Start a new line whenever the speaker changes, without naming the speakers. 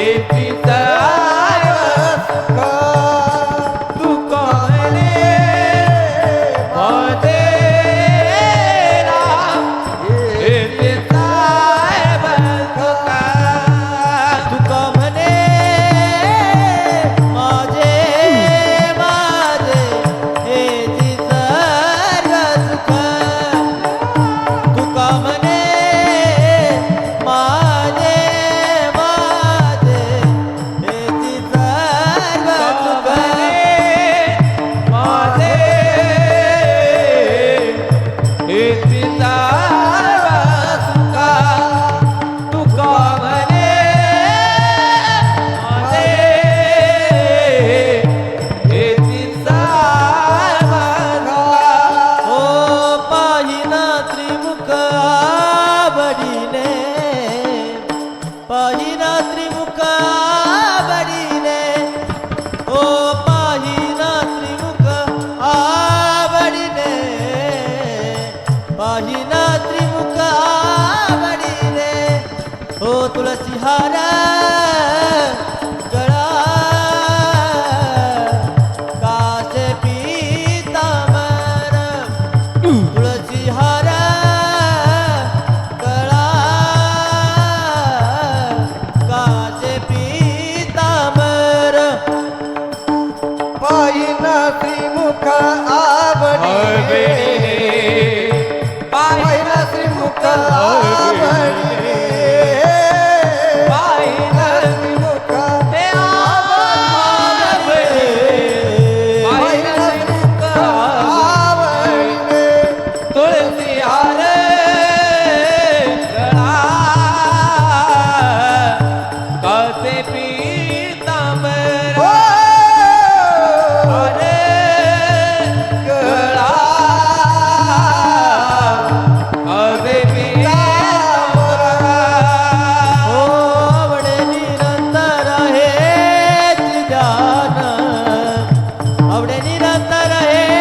Felipe.
पाही रात्री मुका बडीने. ओ पाही रात्री मुका आवडीने पाही रात्री मुका बडीने. ओ तुळसी हारा
श्रीमुख आवडी।
पाहिला श्रीमुख आवडी।
निरंतर है